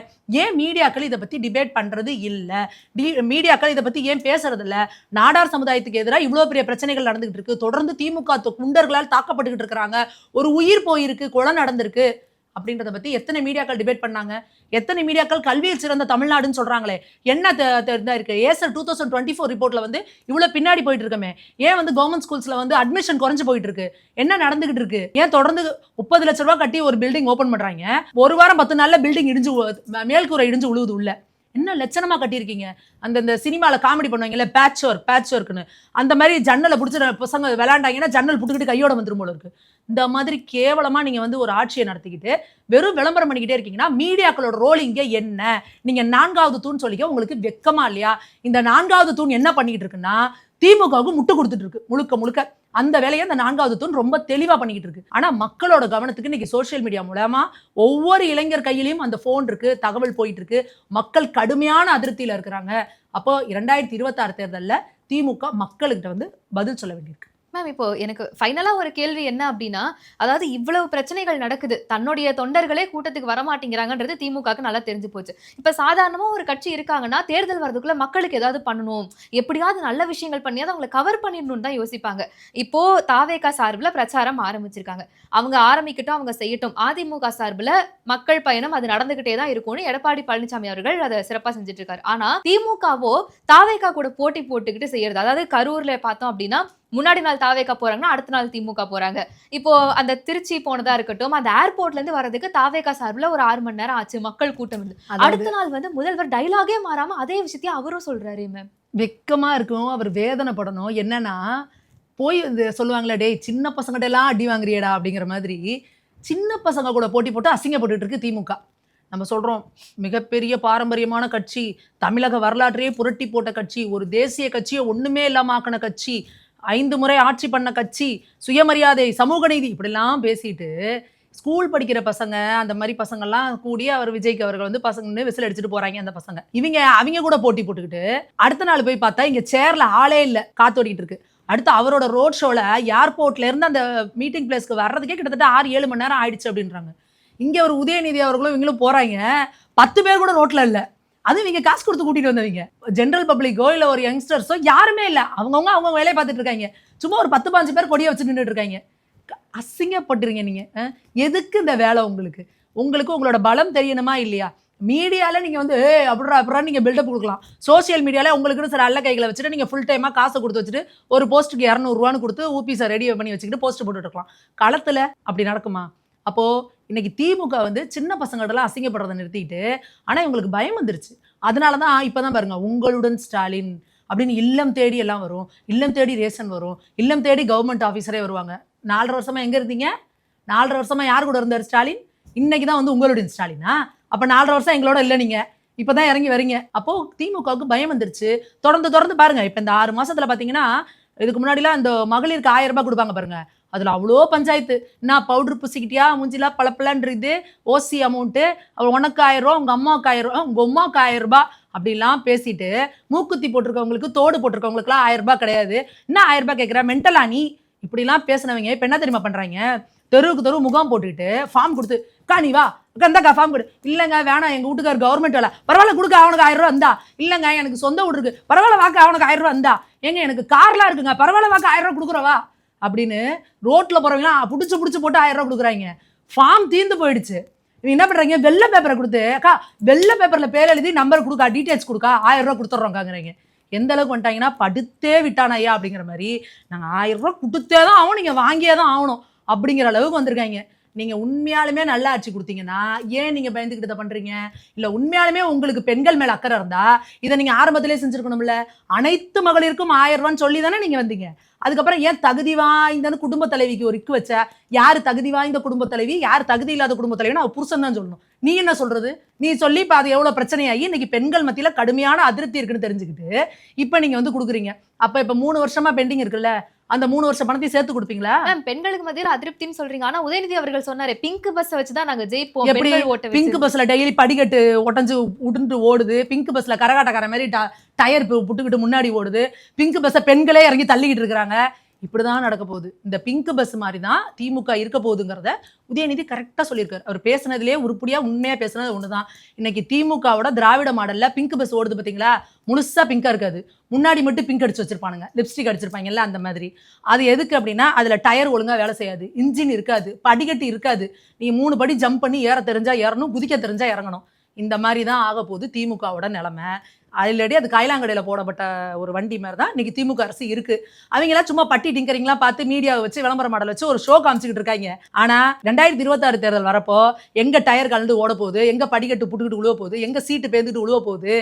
ஏன் மீடியாக்கள் இதை பற்றி டிபேட் பண்ணுறது இல்லை? டி மீடியாக்கள் இதை பற்றி ஏன் பேசுறது இல்லை? நாடார் சமுதாயத்துக்கு எதிராக இவ்வளோ பெரிய பிரச்சனைகள் நடந்துகிட்டு இருக்கு. தொடர்ந்து திமுக குண்டர்களால் தாக்கப்பட்டுக்கிட்டு இருக்கிறாங்க. ஒரு உயிர் போயிருக்கு கொலை நடந்திருக்கு. அப்படின்றத பத்தி எத்தனை மீடியாக்கள் டிபேட் பண்ணாங்க? எத்தனை மீடியாக்கள் கல்வியில் சிறந்த தமிழ்நாடுன்னு சொல்றாங்களே? என்ன தெ- தெ- இருக்கு? ASER two thousand twenty four ரிப்போர்ட்ல வந்து இவ்வளவு பின்னாடி போயிட்டு இருக்கமே. ஏன் வந்து கவர்மெண்ட் ஸ்கூல்ஸ்ல வந்து அட்மிஷன் குறைஞ்சு போயிட்டு இருக்கு? என்ன நடந்துகிட்டு இருக்கு? ஏன் தொடர்ந்து முப்பது லட்ச ரூபாய் கட்டி ஒரு பில்டிங் ஓபன் பண்றாங்க? ஒரு வாரம் பத்து நாள்ல பில்டிங் இடிஞ்சு மேல்கூரை இடிஞ்சு உழுவுது உள்ள. என்ன லட்சணமாக கட்டியிருக்கீங்க? அந்த இந்த காமெடி பண்ணுவாங்கல்ல பேட்ச் ஒர்க் பேட்ச் ஒர்க்னு அந்த மாதிரி ஜன்னலை பிடிச்சி பசங்க விளாண்டாங்கன்னா ஜன்னல் பிடிக்கிட்டு கையோட வந்துடும் போல இருக்கு. இந்த மாதிரி கேவலமாக நீங்கள் வந்து ஒரு ஆட்சியை நடத்திக்கிட்டு வெறும் விளம்பரம் பண்ணிக்கிட்டே இருக்கீங்கன்னா மீடியாக்களோட ரோல் இங்கே என்ன? நீங்கள் நான்காவது தூண் சொல்லிக்க உங்களுக்கு வெக்கமா இல்லையா? இந்த நான்காவது தூண் என்ன பண்ணிக்கிட்டு இருக்குன்னா திமுகவுக்கு முட்டு கொடுத்துட்டு இருக்கு. முழுக்க முழுக்க அந்த வேலையை அந்த நான்காவது தூண் ரொம்ப தெளிவாக பண்ணிக்கிட்டு இருக்கு. ஆனால் மக்களோட கவனத்துக்கு இன்னைக்கு சோஷியல் மீடியா மூலமா ஒவ்வொரு இளைஞர் கையிலையும் அந்த ஃபோன் இருக்கு தகவல் போயிட்டு இருக்கு. மக்கள் கடுமையான அதிருப்தியில் இருக்கிறாங்க. அப்போ இரண்டாயிரத்தி இருபத்தாறு தேர்தலில் திமுக மக்கள்கிட்ட வந்து பதில் சொல்ல வேண்டியிருக்கு. மேம் இப்போ எனக்கு ஃபைனலாக ஒரு கேள்வி என்ன அப்படின்னா அதாவது இவ்வளவு பிரச்சனைகள் நடக்குது தன்னுடைய தொண்டர்களே கூட்டத்துக்கு வரமாட்டேங்கிறாங்கன்றது திமுகக்கு நல்லா தெரிஞ்சு போச்சு. இப்போ சாதாரணமாக ஒரு கட்சி இருக்காங்கன்னா தேர்தல் வரதுக்குள்ள மக்களுக்கு ஏதாவது பண்ணணும் எப்படியாவது நல்ல விஷயங்கள் பண்ணியாவது அவங்களை கவர் பண்ணிடணும்னு தான் யோசிப்பாங்க. இப்போ தாவேகா சார்பில் பிரச்சாரம் ஆரம்பிச்சிருக்காங்க. அவங்க ஆரம்பிக்கட்டும் அவங்க செய்யட்டும். அதிமுக சார்பில் மக்கள் பயணம் அது நடந்துகிட்டே தான் இருக்கும்னு எடப்பாடி பழனிசாமி அவர்கள் அதை சிறப்பாக செஞ்சுட்டு இருக்காரு. ஆனால் திமுகவோ தாவேகா கூட போட்டி போட்டுக்கிட்டு செய்யறது அதாவது கரூர்ல பார்த்தோம் அப்படின்னா முன்னாடி நாள் தாவேக்கா போறாங்கன்னா அடுத்த நாள் திமுக போறாங்க. இப்போ அந்த திருச்சி போனதா இருக்கட்டும் அந்த ஏர்போர்ட்ல இருந்து வர்றதுக்கு தாவேக்கா சார்பில் ஒரு ஆறு மணி நேரம் ஆச்சு மக்கள் கூட்டம் இருந்து அடுத்த நாள் வந்து முதல்வர் டைலாகே மாறாம அதே விஷயத்தையும் அவரும் சொல்றாரு மேம் வெக்கமா இருக்கும் அவர் வேதனைப்படணும். என்னன்னா போய் இந்த சொல்லுவாங்களே டேய் சின்ன பசங்கள்ட்ட எல்லாம் அடி வாங்குறியடா அப்படிங்கிற மாதிரி சின்ன பசங்க கூட போட்டி போட்டு அசிங்கப்பட்டுட்டு இருக்கு திமுக. நம்ம சொல்றோம் மிகப்பெரிய பாரம்பரியமான கட்சி தமிழக வரலாற்றையே புரட்டி போட்ட கட்சி ஒரு தேசிய கட்சியை ஒண்ணுமே இல்லாம ஆக்கின கட்சி ஐந்து முறை ஆட்சி பண்ண கட்சி சுயமரியாதை சமூக நீதி இப்படிலாம் பேசிட்டு ஸ்கூல் படிக்கிற பசங்க அந்த மாதிரி பசங்கள்லாம் கூடி அவர் விஜய்க்கு அவர்கள் வந்து பசங்கன்னு விசில் அடிச்சுட்டு போறாங்க அந்த பசங்க. இவங்க அவங்க கூட போட்டி போட்டுக்கிட்டு அடுத்த நாள் போய் பார்த்தா இங்க சேர்ல ஆளே இல்லை காத்தோடிட்டு இருக்கு. அடுத்து அவரோட ரோட் ஷோல ஏர்போர்ட்ல இருந்து அந்த மீட்டிங் பிளேஸ்க்கு வர்றதுக்கே கிட்டத்தட்ட ஆறு ஏழு மணி நேரம் ஆயிடுச்சு அப்படின்றாங்க. இங்க ஒரு உதயநிதி அவர்களும் இவங்களும் போறாங்க. பத்து பேர் கூட ரோட்ல இல்லை. அது இவங்க காசு கொடுத்து கூட்டிட்டு வந்தவங்க. ஜென்ரல் பப்ளிக்கோ இல்ல ஒரு யங்ஸ்டர்ஸோ யாருமே இல்ல. அவங்கவுங்க அவங்க வேலையை பார்த்துட்டு இருக்காங்க. சும்மா ஒரு பத்து பாஞ்சு பேர் கொடியை வச்சு நின்றுட்டு இருக்காங்க. க- அசிங்கப்பட்டுறீங்க நீங்க எதுக்கு இந்த வேலை உங்களுக்கு? உங்களுக்கு உங்களோட பலம் தெரியணுமா இல்லையா? மீடியாவில் நீங்கள் வந்து ஏ அப்படிடா அப்படிடா நீங்கள் பில்டப் கொடுக்கலாம். சோஷியல் மீடியாவில் உங்களுக்குன்னு சில அல்ல கைகளை வச்சுட்டு நீங்கள் ஃபுல் டைமாக காசை கொடுத்து வச்சுட்டு ஒரு போஸ்ட்டுக்கு இரநூறுவான்னு கொடுத்து ஊபிஸை ரெடி பண்ணி வச்சுக்கிட்டு போஸ்ட் போட்டுட்டு இருக்கலாம். களத்தில் அப்படி நடக்குமா? அப்போது இன்னைக்கு திமுக வந்து சின்ன பசங்கள்டெல்லாம் அசிங்கப்படுறதை நிறுத்திட்டு ஆனால் இவங்களுக்கு பயம் வந்துருச்சு. அதனால தான் இப்போ தான் பாருங்கள் உங்களுடன் ஸ்டாலின் அப்படின்னு இல்லம் தேடி எல்லாம் வரும். இல்லம் தேடி ரேஷன் வரும். இல்லம் தேடி கவர்மெண்ட் ஆஃபீஸரே வருவாங்க. நாலரை வருஷமா எங்கே இருந்தீங்க? நாலரை வருஷமா யார் கூட இருந்தார் ஸ்டாலின்? இன்னைக்கு தான் வந்து உங்களுடைய ஸ்டாலினா? அப்போ நாலரை வருஷம் எங்களோட இல்லை நீங்கள் இப்போ தான் இறங்கி வரீங்க. அப்போது திமுகவுக்கு பயம் வந்துருச்சு. தொடர்ந்து தொடர்ந்து பாருங்க இப்போ இந்த ஆறு மாதத்தில் பார்த்தீங்கன்னா இதுக்கு முன்னாடிலாம் இந்த மகளிருக்கு ஆயிரம் ரூபாய் கொடுப்பாங்க பாருங்கள் அதில் அவ்வளோ பஞ்சாயத்து. நான் பவுடர் பூசிக்கிட்டியா மூஞ்சிலாம் பளபளன்றது ஓசி அமௌண்ட்டு உனக்கு ஆயிரம் ரூபா அம்மாவுக்கு ஆயிரம் ரூபா அம்மாவுக்கு ஆயிரம் அப்படிலாம் பேசிட்டு மூக்குத்தி போட்டிருக்கவங்களுக்கு தோடு போட்டிருக்கவங்களுக்குலாம் ஆயிரம் ரூபாய் கிடையாது. என்ன ஆயிரம் ரூபாய் கேட்குற மென்டலா நீ? இப்படிலாம் பேசினவங்க இப்போ என்ன தெரியுமா பண்ணுறாங்க தெருவுக்கு தெரு முகாம் போட்டுக்கிட்டு ஃபார்ம் கொடுத்து அக்கா நீ வா அக்கா இந்தாக்கா ஃபார்ம் கொடு. இல்லைங்க வேணாம் எங்கள் வீட்டுக்கார் கவர்மெண்ட் வேலை. பரவாயில்ல கொடுக்க அவனுக்கு ஆயிரம் ரூபா இருந்தா இல்லைங்க எனக்கு சொந்த வீடு இருக்கு. பரவாயில்ல வாக்கு அவனுக்கு ஆயிரம் ரூபா இருந்தா ஏங்க எனக்கு கார்லாம் இருக்குங்க. பரவாயில்ல வாக்கு ஆயிரம் ரூபா கொடுக்குறவா? அப்படின்னு ரோட்டில் போறவங்களாம் பிடிச்சி பிடிச்சி போட்டு ஆயிரம் ரூபா கொடுக்குறாங்க. ஃபார்ம் தீர்ந்து போயிடுச்சு. இவங்க என்ன பண்ணுறீங்க வெள்ளை பேப்பரை கொடுத்து அக்கா வெள்ளை பேப்பரில் பேர் எழுதி நம்பர் கொடுக்கா டீட்டெயில்ஸ் கொடுக்கா ஆயிரம் ரூபா கொடுத்துட்றோங்காங்கிறீங்க எந்த அளவுக்கு வந்துட்டாங்கன்னா படுத்தே விட்டான் ஐயா அப்படிங்கிற மாதிரி நாங்கள் ஆயிரம் ரூபா கொடுத்தே தான் ஆகணும் நீங்கள் வாங்கியே தான் ஆகணும் அப்படிங்கிற அளவுக்கு வந்திருக்காங்க. நீங்கள் உண்மையாலுமே நல்ல ஆட்சி கொடுத்தீங்கன்னா ஏன் நீங்கள் பயந்துக்கிட்டு இதை பண்ணுறீங்க இல்லை உண்மையாலுமே உங்களுக்கு பெண்கள் மேலே அக்கறை இருந்தா இதை நீங்கள் ஆரம்பத்திலே செஞ்சுருக்கணும்ல? அனைத்து மகளிருக்கும் ஆயிரம் ரூபான்னு சொல்லி தானே நீங்கள் வந்தீங்க. அதுக்கப்புறம் ஏன் தகுதி வாய்ந்தன்னு குடும்ப தலைவிக்கு ஒரு இக்கு வச்ச? யார் தகுதி வாய்ந்த குடும்ப தலைவி? யார் தகுதி இல்லாத குடும்ப தலைவின்னு அவள் புருஷன் தான் சொல்லணும். நீ என்ன சொல்றது? நீ சொல்லி இப்போ அது எவ்வளோ பிரச்சனையாகி இன்னைக்கு பெண்கள் மத்தியில் கடுமையான அதிருப்தி இருக்குன்னு தெரிஞ்சுக்கிட்டு இப்போ நீங்கள் வந்து கொடுக்குறீங்க. அப்போ இப்போ மூணு வருஷமாக பெண்டிங் இருக்குல்ல? அந்த மூணு வருஷம் பணத்தையும் சேர்த்து கொடுப்பீங்களா? மேம் பெண்களுக்கு மத்தியில் அதிருப்தின்னு சொல்றீங்க. ஆனா உதயநிதி அவர்கள் சொன்னாரு பிங்க் பஸ் வச்சு தான் நாங்க ஜெயிப்போம். எப்படி? ஓட்ட பிங்க் பஸ்ல டெய்லி படிக்கட்டு உடஞ்சு உடுண்டு ஓடுது. பிங்க் பஸ்ல கரகாட்டக்கார மாதிரி டயர் புட்டுக்கிட்டு முன்னாடி ஓடுது. பிங்க் பஸ்ஸை பெண்களே இறங்கி தள்ளிக்கிட்டு இருக்கிறாங்க. இப்படிதான் நடக்க போகுது. இந்த பிங்க் பஸ் மாதிரி தான் திமுக இருக்க போகுதுங்கிறத உதயநிதி கரெக்டாக சொல்லியிருக்காரு. அவர் பேசுனதுலேயே உருப்படியாக உண்மையாக பேசுனது தான் இன்னைக்கு திமுகவோட திராவிட மாடலில் பிங்க் பஸ் ஓடுது பார்த்தீங்களா முழுசாக பிங்காக இருக்காது. முன்னாடி மட்டும் பிங்க் அடிச்சு வச்சிருப்பானுங்க. லிப்ஸ்டிக் அடிச்சிருப்பாங்கல்ல அந்த மாதிரி. அது எதுக்கு அப்படின்னா அதில் டயர் ஒழுங்காக வேலை செய்யாது. இன்ஜின் இருக்காது. படிக்கட்டு இருக்காது. நீங்கள் மூணு படி ஜம்ப் பண்ணி ஏற தெரிஞ்சால் ஏறணும் குதிக்க தெரிஞ்சால் இறங்கணும். இந்த மாதிரி தான் ஆக போகுது திமுகவோட நிலமை. ஆல்ரெடி அது காயிலாங்கடையில் போடப்பட்ட ஒரு வண்டி மாதிரி தான் இன்னைக்கு திமுக அரசு இருக்கு. அவங்களாம் சும்மா பட்டி டிங்கரிங்லாம் பார்த்து மீடியாவை வச்சு விளம்பர மாடல் வச்சு ஒரு ஷோ காமிச்சிக்கிட்டு இருக்காங்க. ஆனால் ரெண்டாயிரத்தி இருபத்தாறு தேர்தல் வரப்போ எங்கள் டயர் கலந்து ஓட போகுது எங்க படிக்கட்டு புட்டுக்கிட்டு உழுவ போகுது எங்கள் சீட்டு பேந்துட்டு உழுவ போகுது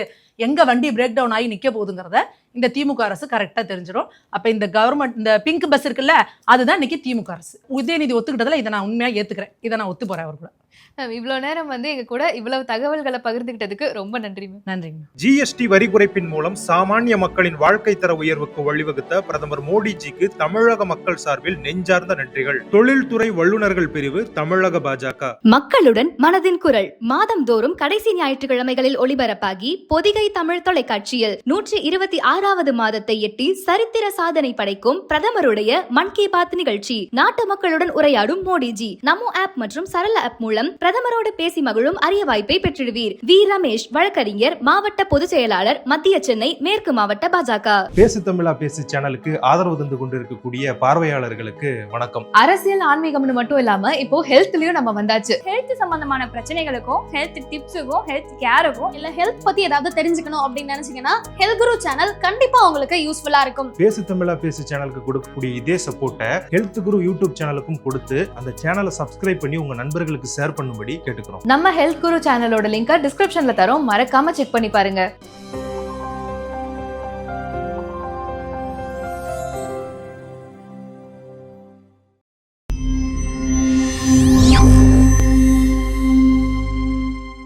எங்கே வண்டி பிரேக் டவுன் ஆகி நிற்க போகுதுங்கிறத இந்த திமுக அரசு கரெக்டாக தெரிஞ்சிடும் அப்போ இந்த கவர்மெண்ட் இந்த பிங்க் பஸ் இருக்குல்ல அதுதான் இன்னைக்கு திமுக அரசு. உதயநிதி ஒத்துக்கிட்டதில் இதை நான் உண்மையாக ஏற்றுக்கிறேன் இதை நான் ஒத்து போகிறேன் அவர் கூட மேம் இவ்வளவு நேரம் வந்து எங்க கூட இவ்வளவு தகவல்களை பகிர்ந்துகிட்டதுக்கு ரொம்ப நன்றி மேம். நன்றிங்க. ஜிஎஸ்டி வரி குறைப்பின் மூலம் சாமானிய மக்களின் வாழ்க்கை தர உயர்வுக்கு வழிவகுத்த பிரதமர் மோடிஜிக்கு தமிழக மக்கள் சார்பில் நெஞ்சார்ந்த நன்றிகள். தொழில்துறை வல்லுநர்கள் பிரிவு தமிழக பாஜக. மக்களுடன் மனதின் குரல். மாதம்தோறும் கடைசி ஞாயிற்றுக்கிழமைகளில் ஒளிபரப்பாகி பொதிகை தமிழ் தொலைக்காட்சியில் நூற்றி இருபத்தி ஆறாவது மாதத்தை எட்டி சரித்திர சாதனை படைக்கும் பிரதமருடைய மன் கி பாத் நிகழ்ச்சி. நாட்டு மக்களுடன் உரையாடும் மோடிஜி. நமோ ஆப் மற்றும் சரள ஆப் மூலம் பிரதமரோடு பேசி மகிழும் அரிய வாய்ப்பை பெற்றிடுவீர். வி. ரமேஷ் வழக்கறிஞர் மாவட்ட பொதுச் செயலாளர் மத்திய சென்னை மேற்கு மாவட்ட பாஜக. பேசு தமிழா பேசு சேனலுக்கு ஆதரவு தந்து கொண்டிருக்கக்கூடிய பார்வையாளர்களுக்கு வணக்கம். அரசியல் ஆன்மீகம்னு மட்டும் இல்லாம இப்போ ஹெல்த்லயும் நம்ம வந்தாச்சு. ஹெல்த் சம்பந்தமான பிரச்சனைகளுக்கும் ஹெல்த் டிப்ஸுக்கும் ஹெல்த் கேருக்கும் இல்ல ஹெல்த் பத்தி ஏதாவது தெரிஞ்சுக்கணும் அப்படின்னு நினைச்சீங்கன்னா ஹெல்த் குரு சேனல் கண்டிப்பா உங்களுக்கு யூஸ்ஃபுல்லா இருக்கும். பேசு தமிழா பேசு சேனலுக்கு கொடுக்கக்கூடிய இதே சப்போர்ட்டை ஹெல்த் குரு யூடியூப் சேனலுக்கும் கொடுத்து அந்த சேனலை சப்ஸ்கிரைப் பண்ணி உங்க நண்பர்களுக்கு ஷேர் பண்ணும்படி கேட்டுக்கிறோம். நம்ம ஹெல்த் குரு சேனலோட லிங்கை டிஸ்கிரிப்ஷன்ல தரோம். மறக்காம செக் பண்ணி பாருங்க.